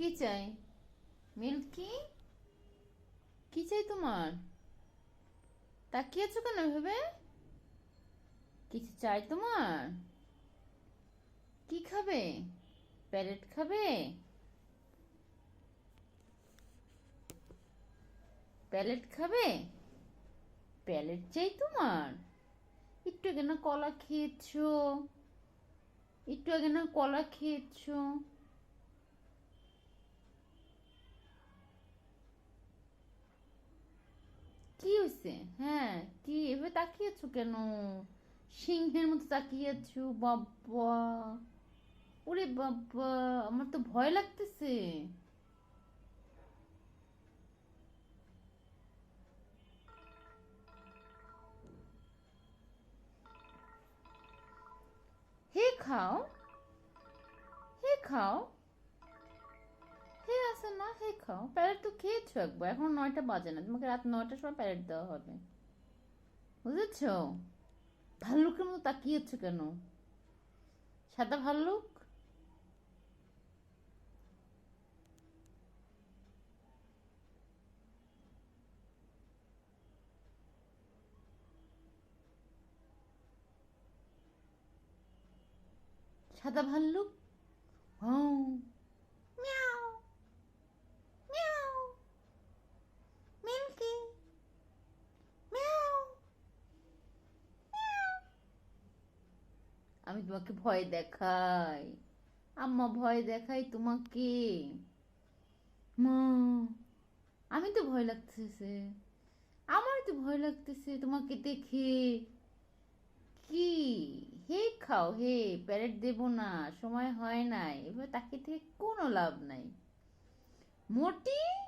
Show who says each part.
Speaker 1: কি চাই? মিল্কি কি? চাই তোমার? তাকিয়েছো কেন ভেবে কিছু চাই তোমার? কি খাবে? প্যারেট খাবে? প্যালেট খাবে? প্যালেট চাই তোমার? একটু আগে না কলা খেয়েছো। একটু আগে না কলা খেয়েছো কি হয়েছে হ্যাঁ কি, এভাবে তাকিয়েছো কেন? সিংহের মতো তাকিয়েছো, বাবা। ওরে বাবা, আমার তো ভয় লাগতেছে। হে খাও হে খাও। হে আছে না হে খাও। প্যারেট তো খেয়েছো একবার, এখন নয়টা বাজে না, তোমাকে রাত নয়টার সময় প্যারেট দেওয়া হবে। বুঝেছ? ভাল্লুকের মতো তাকিয়েছো কেন? সাদা ভাল্লুক? সাদা ভাল্লুক? হাউ আমি তোমাকে ভয় দেখাই। আম্মা, ভয় দেখাই তোমাকে। মা, আমি তো ভয় লাগতেছে। আমার তো ভয় লাগতেছে তোমাকে দেখে। কি? হে খাও, হে প্যারেট দেবো না, সময় হয় নাই। এবার তাকে থেকে কোনো লাভ নাই। মোটি